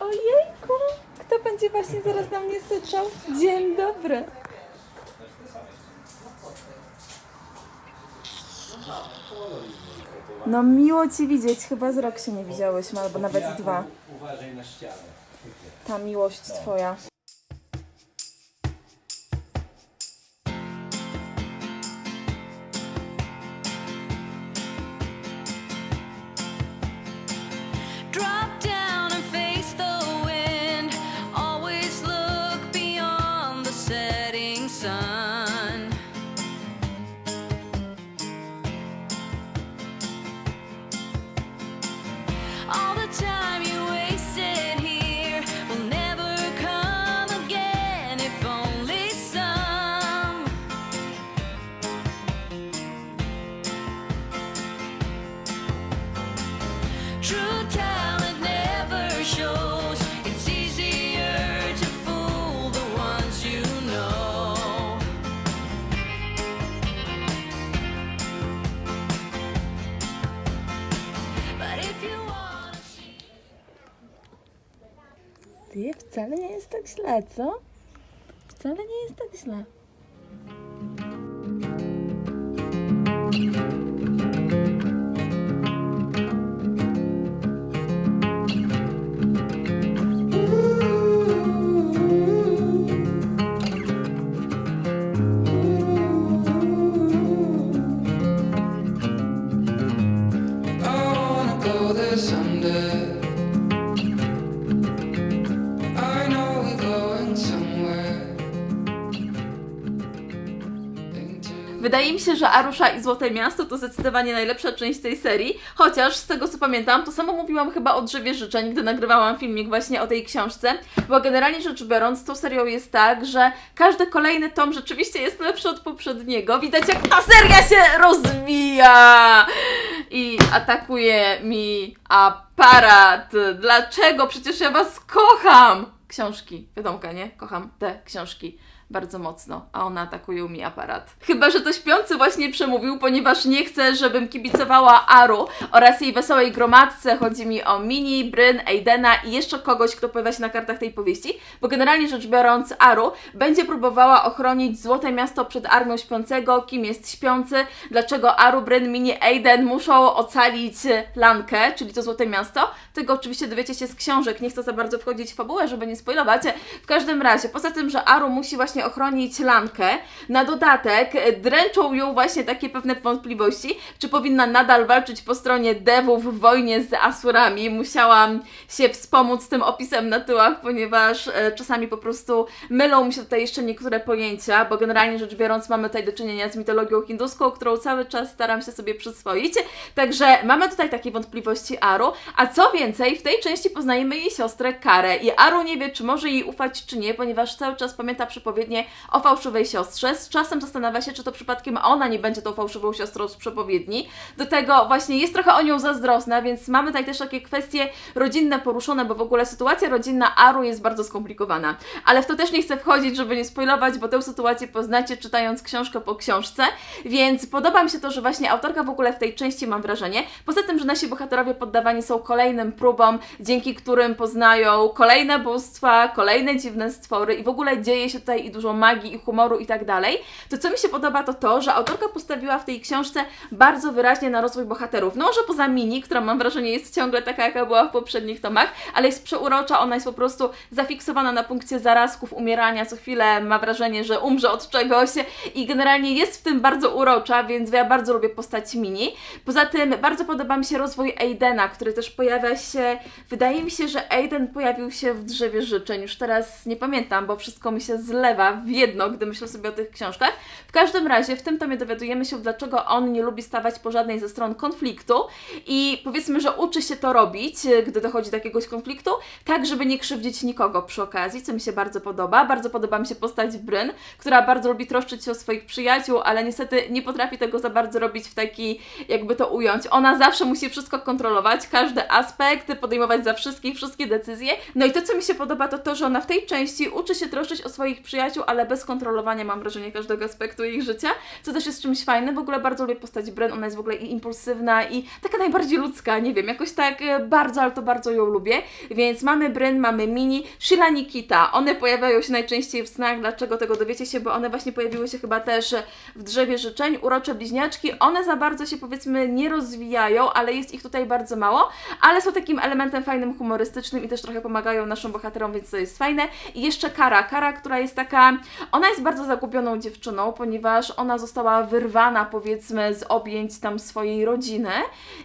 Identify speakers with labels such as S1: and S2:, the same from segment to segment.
S1: Ojejku! Kto będzie właśnie zaraz na mnie syczał? Dzień dobry. No miło Cię widzieć. Chyba z rok się nie widziałyśmy, albo nawet dwa.
S2: Uważaj na ścianę.
S1: Ta miłość Twoja. Wcale nie jest tak źle, co? Wcale nie jest tak źle.
S3: Wydaje mi się, że Arusza i Złote Miasto to zdecydowanie najlepsza część tej serii, chociaż z tego co pamiętam, to samo mówiłam chyba o Drzewie Życzeń, gdy nagrywałam filmik właśnie o tej książce, bo generalnie rzecz biorąc, tą serią jest tak, że każdy kolejny tom rzeczywiście jest lepszy od poprzedniego. Widać jak ta seria się rozwija i atakuje mi aparat. Dlaczego? Przecież ja Was kocham! Książki, wiadomka, nie? Kocham te książki bardzo mocno, a one atakują mi aparat. Chyba, że to śpiący właśnie przemówił, ponieważ nie chce, żebym kibicowała Aru oraz jej wesołej gromadce. Chodzi mi o Mini, Bryn, Aidena i jeszcze kogoś, kto pojawia się na kartach tej powieści, bo generalnie rzecz biorąc, Aru będzie próbowała ochronić Złote Miasto przed armią śpiącego, kim jest śpiący, dlaczego Aru, Bryn, Mini, Aiden muszą ocalić Lankę, czyli to Złote Miasto. Tego oczywiście dowiecie się z książek, nie chcę za bardzo wchodzić w fabułę, żeby nie spoilować. W każdym razie, poza tym, że Aru musi właśnie ochronić Lankę, na dodatek e, dręczą ją właśnie takie pewne wątpliwości, czy powinna nadal walczyć po stronie devów w wojnie z Asurami. Musiałam się wspomóc tym opisem na tyłach, ponieważ e, czasami po prostu mylą mi się tutaj jeszcze niektóre pojęcia, bo generalnie rzecz biorąc mamy tutaj do czynienia z mitologią hinduską, którą cały czas staram się sobie przyswoić. Także mamy tutaj takie wątpliwości Aru, a co więcej, w tej części poznajemy jej siostrę Karę i Aru nie wie, czy może jej ufać, czy nie, ponieważ cały czas pamięta o fałszywej siostrze. Z czasem zastanawia się, czy to przypadkiem ona nie będzie tą fałszywą siostrą z przepowiedni. Do tego właśnie jest trochę o nią zazdrosna, więc mamy tutaj też takie kwestie rodzinne poruszone, bo w ogóle sytuacja rodzinna Aru jest bardzo skomplikowana. Ale w to też nie chcę wchodzić, żeby nie spoilować, bo tę sytuację poznacie czytając książkę po książce, więc podoba mi się to, że właśnie autorka w ogóle w tej części mam wrażenie. Poza tym, że nasi bohaterowie poddawani są kolejnym próbom, dzięki którym poznają kolejne bóstwa, kolejne dziwne stwory i w ogóle dzieje się tutaj i dużo magii i humoru i tak dalej. To co mi się podoba to to, że autorka postawiła w tej książce bardzo wyraźnie na rozwój bohaterów. No może poza Mini, która mam wrażenie jest ciągle taka, jaka była w poprzednich tomach, ale jest przeurocza, ona jest po prostu zafiksowana na punkcie zarazków, umierania, co chwilę ma wrażenie, że umrze od czegoś i generalnie jest w tym bardzo urocza, więc ja bardzo lubię postać Mini. Poza tym bardzo podoba mi się rozwój Aidena, który też pojawia się, wydaje mi się, że Aiden pojawił się w Drzewie Życzeń, już teraz nie pamiętam, bo wszystko mi się zlewa w jedno, gdy myślę sobie o tych książkach. W każdym razie w tym tomie dowiadujemy się, dlaczego on nie lubi stawać po żadnej ze stron konfliktu i powiedzmy, że uczy się to robić, gdy dochodzi do jakiegoś konfliktu, tak żeby nie krzywdzić nikogo przy okazji, co mi się bardzo podoba. Bardzo podoba mi się postać Bryn, która bardzo lubi troszczyć się o swoich przyjaciół, ale niestety nie potrafi tego za bardzo robić w taki, jakby to ująć. Ona zawsze musi wszystko kontrolować, każdy aspekt, podejmować za wszystkich wszystkie decyzje. No i to, co mi się podoba, to to, że ona w tej części uczy się troszczyć o swoich przyjaciół przyjaciół, ale bez kontrolowania mam wrażenie każdego aspektu ich życia, co też jest czymś fajnym. W ogóle bardzo lubię postać Bren, ona jest w ogóle i impulsywna i taka najbardziej ludzka, nie wiem, jakoś tak e, bardzo, ale to bardzo ją lubię. Więc mamy Bren, mamy Mini, Sheila Nikita, one pojawiają się najczęściej w snach, dlaczego tego dowiecie się, bo one właśnie pojawiły się chyba też w drzewie życzeń, urocze bliźniaczki, one za bardzo się powiedzmy nie rozwijają, ale jest ich tutaj bardzo mało, ale są takim elementem fajnym, humorystycznym i też trochę pomagają naszym bohaterom, więc to jest fajne. I jeszcze Kara, Kara, która jest taka, ona jest bardzo zagubioną dziewczyną, ponieważ ona została wyrwana powiedzmy z objęć tam swojej rodziny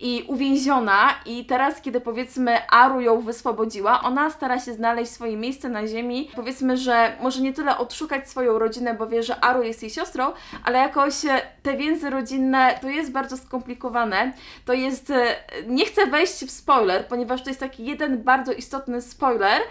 S3: i uwięziona. I teraz, kiedy powiedzmy Aru ją wyswobodziła, ona stara się znaleźć swoje miejsce na ziemi, powiedzmy, że może nie tyle odszukać swoją rodzinę, bo wie, że Aru jest jej siostrą, ale jakoś e, te więzy rodzinne to jest bardzo skomplikowane, to jest, e, nie chcę wejść w spoiler, ponieważ to jest taki jeden bardzo istotny spoiler,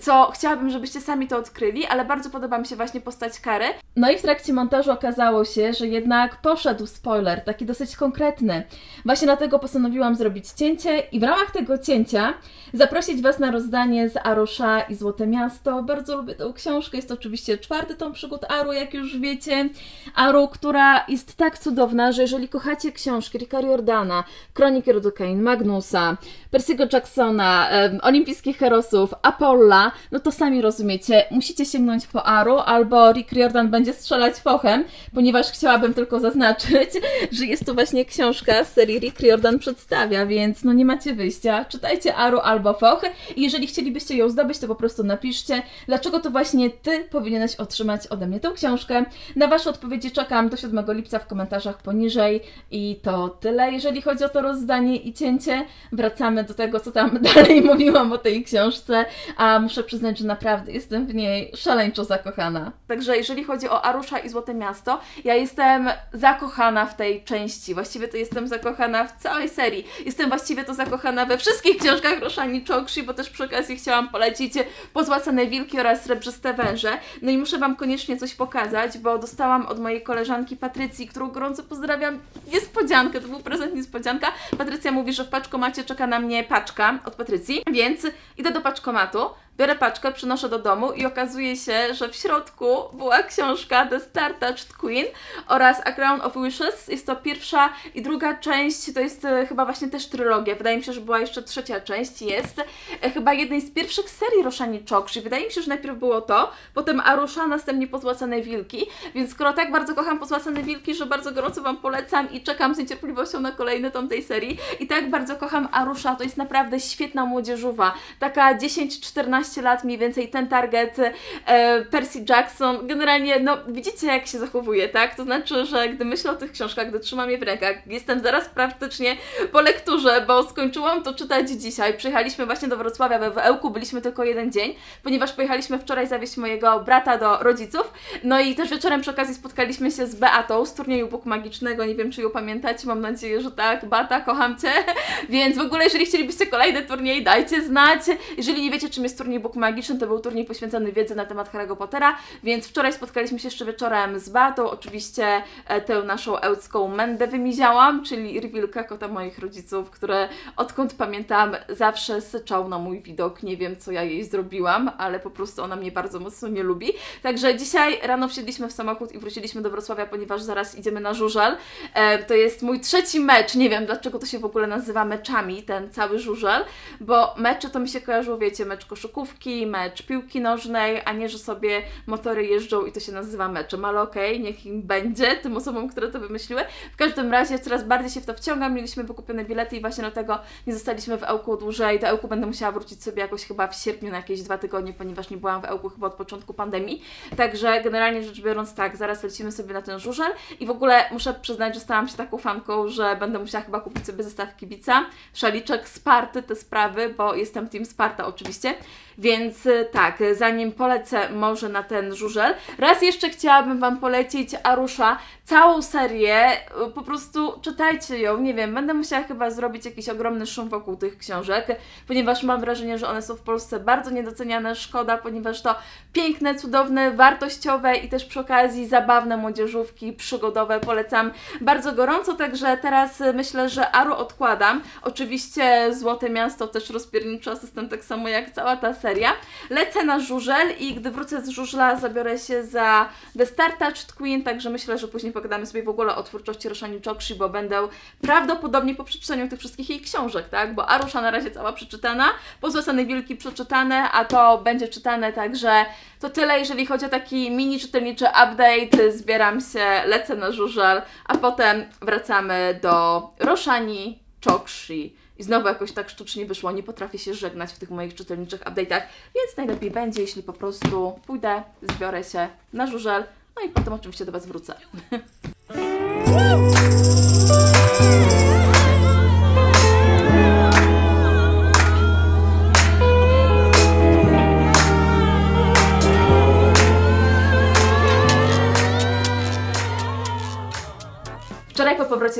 S3: co chciałabym, żebyście sami to odkryli, ale bardzo podoba mi się właśnie postać Kary. No i w trakcie montażu okazało się, że jednak poszedł spoiler, taki dosyć konkretny. Właśnie dlatego postanowiłam zrobić cięcie i w ramach tego cięcia zaprosić Was na rozdanie z Arusza i Złote Miasto. Bardzo lubię tę książkę, jest to oczywiście czwarty tom przygód Aru, jak już wiecie. Aru, która jest tak cudowna, że jeżeli kochacie książki Ricka Riordana, Kroniki Rodu Kane, Magnusa, Percy'ego Jacksona, Olimpijskich Herosów, Apolla, no to sami rozumiecie, musicie sięgnąć po Aru, albo Rick Riordan będzie strzelać fochem, ponieważ chciałabym tylko zaznaczyć, że jest to właśnie książka z serii Rick Riordan przedstawia, więc no nie macie wyjścia. Czytajcie Aru albo Foch i jeżeli chcielibyście ją zdobyć, to po prostu napiszcie, dlaczego to właśnie Ty powinieneś otrzymać ode mnie tę książkę. Na Wasze odpowiedzi czekam do 7 lipca w komentarzach poniżej i to tyle, jeżeli chodzi o to rozdanie i cięcie. Wracamy do tego, co tam dalej mówiłam o tej książce, a muszę przyznać, że naprawdę jestem w niej szaleńczo zakochana. Także jeżeli chodzi o Arusza i Złote Miasto, ja jestem zakochana w tej części. Właściwie to jestem zakochana w całej serii. Jestem właściwie to zakochana we wszystkich książkach Roszani Chokshi, bo też przy okazji chciałam polecić Pozłacane Wilki oraz Srebrzyste Węże. No i muszę Wam koniecznie coś pokazać, bo dostałam od mojej koleżanki Patrycji, którą gorąco pozdrawiam, niespodziankę, to był prezent niespodzianka. Patrycja mówi, że w paczkomacie czeka na mnie paczka od Patrycji, więc idę do paczkomatu, biorę paczkę, przynoszę do domu i okazuje się, że w środku była książka The Star-Touched Queen oraz A Crown of Wishes. Jest to pierwsza i druga część, to jest e, chyba właśnie też trylogia. Wydaje mi się, że była jeszcze trzecia część. Jest e, chyba jednej z pierwszych serii Roszani Chokshi. Wydaje mi się, że najpierw było to, potem Arusza, następnie Pozłacane Wilki. Więc skoro tak bardzo kocham Pozłacane Wilki, że bardzo gorąco Wam polecam i czekam z niecierpliwością na kolejny tom tej serii. I tak bardzo kocham Arusza, to jest naprawdę świetna młodzieżowa. Taka 10-14 lat mniej więcej ten target e, Percy Jackson. Generalnie, no widzicie jak się zachowuje, tak? To znaczy, że gdy myślę o tych książkach, gdy trzymam je w rękach, jestem zaraz praktycznie po lekturze, bo skończyłam to czytać dzisiaj. Przyjechaliśmy właśnie do Wrocławia, we w Ełku byliśmy tylko jeden dzień, ponieważ pojechaliśmy wczoraj zawieźć mojego brata do rodziców. No i też wieczorem przy okazji spotkaliśmy się z Beatą z turnieju Bóg Magicznego. Nie wiem, czy ją pamiętacie, mam nadzieję, że tak. Beata, kocham Cię. Więc w ogóle, jeżeli chcielibyście kolejny turniej, dajcie znać. Jeżeli nie wiecie, czym jest turniej Bóg Magiczny, to był turniej poświęcony wiedzy na temat Harry'ego Pottera, więc wczoraj spotkaliśmy się jeszcze wieczorem z Beatą. Oczywiście e, tę naszą ełcką mędę wymiziałam, czyli Rywilka, kota moich rodziców, które odkąd pamiętam zawsze syczał na mój widok. Nie wiem, co ja jej zrobiłam, ale po prostu ona mnie bardzo mocno nie lubi. Także dzisiaj rano wsiedliśmy w samochód i wróciliśmy do Wrocławia, ponieważ zaraz idziemy na żużel. E, to jest mój trzeci mecz. Nie wiem, dlaczego to się w ogóle nazywa meczami, ten cały żużel, bo mecze to mi się kojarzyło, wiecie, mecz koszykówki, mecz piłki nożnej, a nie, że sobie motory jeżdżą i to się nazywa meczem, ale okej, niech im będzie, tym osobom, które to wymyśliły. W każdym razie coraz bardziej się w to wciągam, mieliśmy wykupione bilety i właśnie dlatego nie zostaliśmy w Ełku dłużej. Do Ełku będę musiała wrócić sobie jakoś chyba w sierpniu na jakieś dwa tygodnie, ponieważ nie byłam w Ełku chyba od początku pandemii. Także generalnie rzecz biorąc tak, zaraz lecimy sobie na ten żużel i w ogóle muszę przyznać, że stałam się taką fanką, że będę musiała chyba kupić sobie zestaw kibica, szaliczek, Sparty, te sprawy, bo jestem team Sparta oczywiście. Więc y, tak, y, zanim polecę może na ten żużel, raz jeszcze chciałabym Wam polecić Arusza, całą serię, y, po prostu czytajcie ją, nie wiem, będę musiała chyba zrobić jakiś ogromny szum wokół tych książek, ponieważ mam wrażenie, że one są w Polsce bardzo niedoceniane, szkoda, ponieważ to piękne, cudowne, wartościowe i też przy okazji zabawne młodzieżówki, przygodowe, polecam bardzo gorąco, także teraz myślę, że Aru odkładam, oczywiście Złote Miasto też rozpierniczy asystent, tak samo jak cała ta seria. Lecę na żużel i gdy wrócę z żużla zabiorę się za The Star Queen, także myślę, że później pogadamy sobie w ogóle o twórczości Roshani Chokshi, bo będę prawdopodobnie po przeczytaniu tych wszystkich jej książek, tak? Bo Arusha na razie cała przeczytana, Pozłacane Wilki przeczytane, a to będzie czytane, także to tyle, jeżeli chodzi o taki mini czytelniczy update. Zbieram się, lecę na żużel, a potem wracamy do Roshani Chokshi. I znowu jakoś tak sztucznie wyszło, nie potrafię się żegnać w tych moich czytelniczych update'ach, więc najlepiej będzie, jeśli po prostu pójdę, zbiorę się na żużel, no i potem oczywiście do Was wrócę.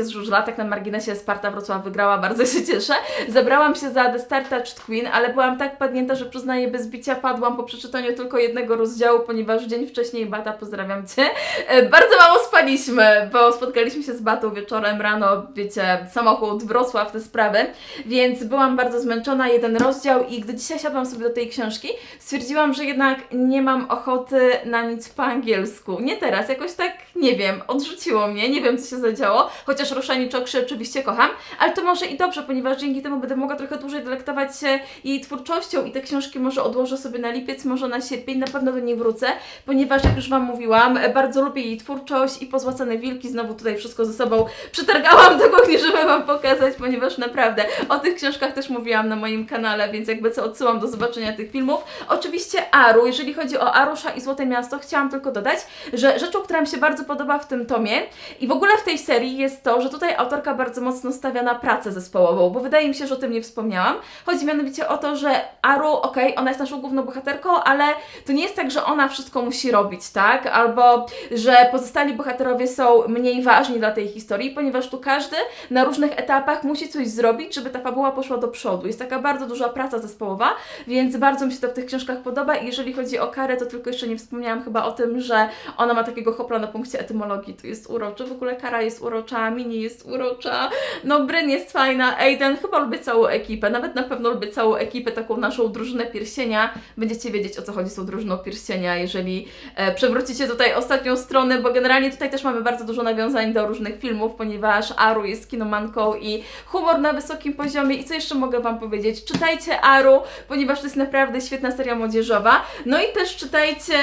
S3: Powrocie z żużla, tak na marginesie Sparta Wrocław wygrała, bardzo się cieszę. Zabrałam się za The Star Queen, ale byłam tak padnięta, że przyznaję bez bicia padłam po przeczytaniu tylko jednego rozdziału, ponieważ dzień wcześniej Bata, pozdrawiam Cię, e, bardzo mało spaliśmy, bo spotkaliśmy się z Batą wieczorem, rano, wiecie, samochód, Wrocław, te sprawy, więc byłam bardzo zmęczona, jeden rozdział i gdy dzisiaj siadłam sobie do tej książki, stwierdziłam, że jednak nie mam ochoty na nic po angielsku. Nie teraz, jakoś tak, nie wiem, odrzuciło mnie, nie wiem co się zadziało, chociaż Roszani Czokrzy oczywiście kocham, ale to może i dobrze, ponieważ dzięki temu będę mogła trochę dłużej delektować się jej twórczością i te książki może odłożę sobie na lipiec, może na sierpień, na pewno do niej wrócę, ponieważ jak już Wam mówiłam, bardzo lubię jej twórczość i Pozłacane Wilki, znowu tutaj wszystko ze sobą przetargałam do kuchni, żeby Wam pokazać, ponieważ naprawdę o tych książkach też mówiłam na moim kanale, więc jakby co odsyłam do zobaczenia tych filmów. Oczywiście Aru, jeżeli chodzi o Arusza i Złote Miasto, chciałam tylko dodać, że rzeczą, która mi się bardzo podoba w tym tomie i w ogóle w tej serii jest to, że tutaj autorka bardzo mocno stawia na pracę zespołową, bo wydaje mi się, że o tym nie wspomniałam. Chodzi mianowicie o to, że Aru, okej, ona jest naszą główną bohaterką, ale to nie jest tak, że ona wszystko musi robić, tak? Albo, że pozostali bohaterowie są mniej ważni dla tej historii, ponieważ tu każdy na różnych etapach musi coś zrobić, żeby ta fabuła poszła do przodu. Jest taka bardzo duża praca zespołowa, więc bardzo mi się to w tych książkach podoba i jeżeli chodzi o Karę, to tylko jeszcze nie wspomniałam chyba o tym, że ona ma takiego hopla na punkcie etymologii, to jest uroczy, w ogóle Kara jest urocza, Mini jest urocza, no Bryn jest fajna, Aiden, chyba lubię całą ekipę, nawet na pewno lubię całą ekipę, taką naszą drużynę pierścienia, będziecie wiedzieć o co chodzi z tą drużyną pierścienia, jeżeli e, przewrócicie tutaj ostatnią stronę, bo generalnie tutaj też mamy bardzo dużo nawiązań do różnych filmów, ponieważ Aru jest kinomanką i humor na wysokim poziomie. I co jeszcze mogę Wam powiedzieć, czytajcie Aru, ponieważ to jest naprawdę świetna seria młodzieżowa, no i też czytajcie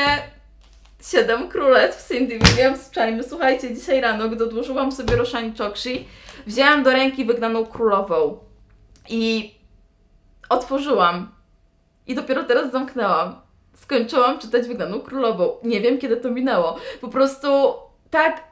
S3: Siedem Królestw Cindy Williams Chime. Słuchajcie, dzisiaj rano, gdy odłożyłam sobie Roshani Chokshi, wzięłam do ręki wygnaną królową i otworzyłam i dopiero teraz zamknęłam. Skończyłam czytać wygnaną królową. Nie wiem, kiedy to minęło. Po prostu tak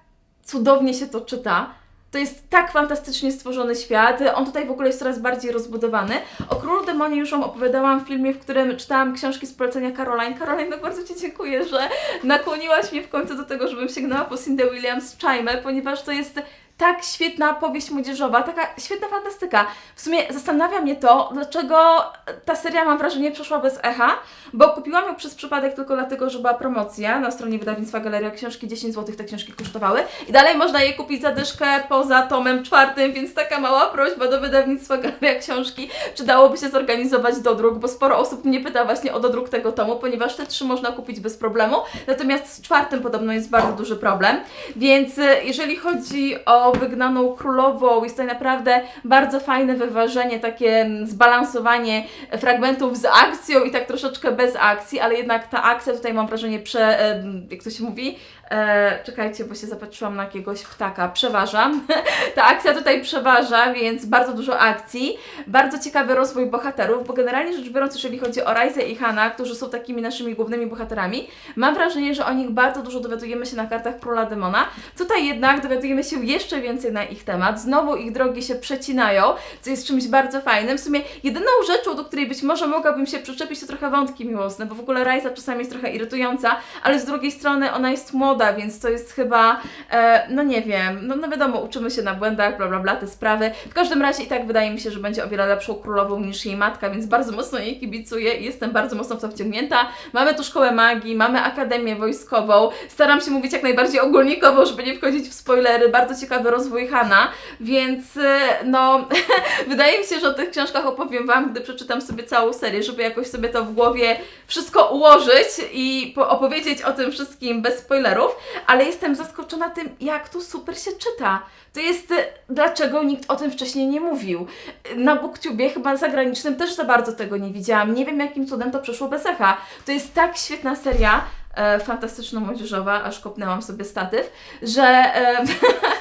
S3: cudownie się to czyta. To jest tak fantastycznie stworzony świat. On tutaj w ogóle jest coraz bardziej rozbudowany. O Królu Demonie już Wam opowiadałam w filmie, w którym czytałam książki z polecenia Caroline. Caroline, no bardzo Ci dziękuję, że nakłoniłaś mnie w końcu do tego, żebym sięgnęła po Cindy Williams Chime, ponieważ to jest tak świetna powieść młodzieżowa, taka świetna fantastyka. W sumie zastanawia mnie to, dlaczego ta seria, mam wrażenie, przeszła bez echa, bo kupiłam ją przez przypadek tylko dlatego, że była promocja na stronie wydawnictwa Galeria Książki, 10 zł te książki kosztowały. I dalej można je kupić za dyszkę poza tomem czwartym, więc taka mała prośba do wydawnictwa Galeria Książki, czy dałoby się zorganizować dodruk, bo sporo osób mnie pyta właśnie o dodruk tego tomu, ponieważ te trzy można kupić bez problemu, natomiast z czwartym podobno jest bardzo duży problem, więc y, jeżeli chodzi o Wygnaną Królową, jest tutaj naprawdę bardzo fajne wyważenie, takie zbalansowanie fragmentów z akcją i tak troszeczkę bez akcji, ale jednak ta akcja tutaj mam wrażenie prze, em, jak to się mówi, e, czekajcie, bo się zapatrzyłam na jakiegoś ptaka, przeważa. ta akcja tutaj przeważa, więc bardzo dużo akcji, bardzo ciekawy rozwój bohaterów, bo generalnie rzecz biorąc, jeżeli chodzi o Rajzę i Hana, którzy są takimi naszymi głównymi bohaterami, mam wrażenie, że o nich bardzo dużo dowiadujemy się na kartach Króla Demona. Tutaj jednak dowiadujemy się jeszcze więcej na ich temat, znowu ich drogi się przecinają, co jest czymś bardzo fajnym. W sumie jedyną rzeczą, do której być może mogłabym się przyczepić, to trochę wątki miłosne, bo w ogóle Rajza czasami jest trochę irytująca, ale z drugiej strony ona jest młoda, więc to jest chyba, e, no nie wiem, no, no wiadomo, uczymy się na błędach, bla bla bla, te sprawy. W każdym razie i tak wydaje mi się, że będzie o wiele lepszą królową niż jej matka, więc bardzo mocno jej kibicuję i jestem bardzo mocno w to wciągnięta. Mamy tu szkołę magii, mamy akademię wojskową, staram się mówić jak najbardziej ogólnikowo, żeby nie wchodzić w spoilery, bardzo ciekawy cały rozwój Hana, więc e, no wydaje mi się, że o tych książkach opowiem Wam, gdy przeczytam sobie całą serię, żeby jakoś sobie to w głowie wszystko ułożyć i po- opowiedzieć o tym wszystkim bez spoilerów, ale jestem zaskoczona tym, jak tu super się czyta. To jest, e, dlaczego nikt o tym wcześniej nie mówił. Na Booktubie, chyba zagranicznym, też za bardzo tego nie widziałam. Nie wiem, jakim cudem to przeszło bez echa. To jest tak świetna seria, e, fantastyczno-młodzieżowa, aż kopnęłam sobie statyw, że e,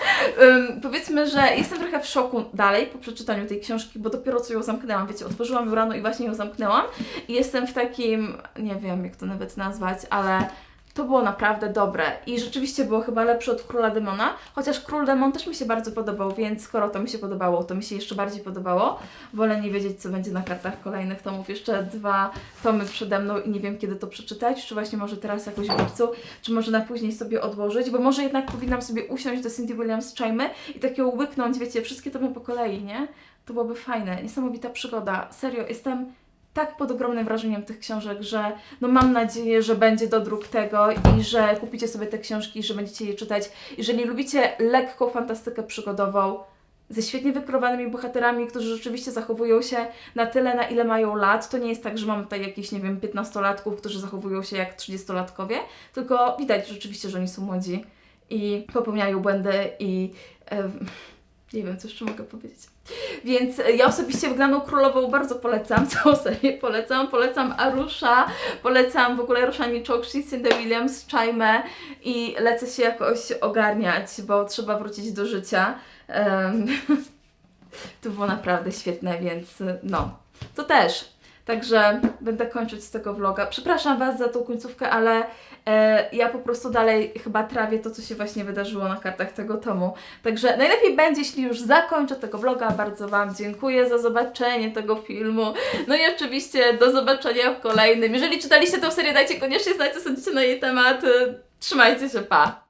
S3: powiedzmy, że jestem trochę w szoku dalej po przeczytaniu tej książki, bo dopiero co ją zamknęłam, wiecie, otworzyłam ją rano i właśnie ją zamknęłam. I jestem w takim, nie wiem jak to nawet nazwać, ale to było naprawdę dobre i rzeczywiście było chyba lepsze od Króla Demona, chociaż Król Demon też mi się bardzo podobał, więc skoro to mi się podobało, to mi się jeszcze bardziej podobało. Wolę nie wiedzieć, co będzie na kartach kolejnych tomów. Jeszcze dwa tomy przede mną i nie wiem, kiedy to przeczytać, czy właśnie może teraz jakoś w lipcu, czy może na później sobie odłożyć, bo może jednak powinnam sobie usiąść do Cindy Williams Chajmy i tak ją łyknąć, wiecie, wszystkie tomy po kolei, nie? To byłoby fajne, niesamowita przygoda. Serio, jestem tak pod ogromnym wrażeniem tych książek, że no mam nadzieję, że będzie dodruk tego i że kupicie sobie te książki, że będziecie je czytać. Jeżeli lubicie lekką fantastykę przygodową, ze świetnie wykrowanymi bohaterami, którzy rzeczywiście zachowują się na tyle, na ile mają lat. To nie jest tak, że mamy tutaj jakichś, nie wiem, 15-latków, którzy zachowują się jak 30-latkowie, tylko widać rzeczywiście, że oni są młodzi i popełniają błędy i em, nie wiem, co jeszcze mogę powiedzieć. Więc ja osobiście Wygraną Królową bardzo polecam, całą serię polecam. Polecam Arusha, polecam w ogóle Roshani Chokshi, Cindy Williams, i lecę się jakoś ogarniać, bo trzeba wrócić do życia. Em, to było naprawdę świetne, więc no, to też. Także będę kończyć z tego vloga. Przepraszam Was za tą końcówkę, ale e, ja po prostu dalej chyba trawię to, co się właśnie wydarzyło na kartach tego tomu. Także najlepiej będzie, jeśli już zakończę tego vloga. Bardzo Wam dziękuję za zobaczenie tego filmu. No i oczywiście do zobaczenia w kolejnym. Jeżeli czytaliście tę serię, dajcie koniecznie znać, co sądzicie na jej temat. Trzymajcie się, pa!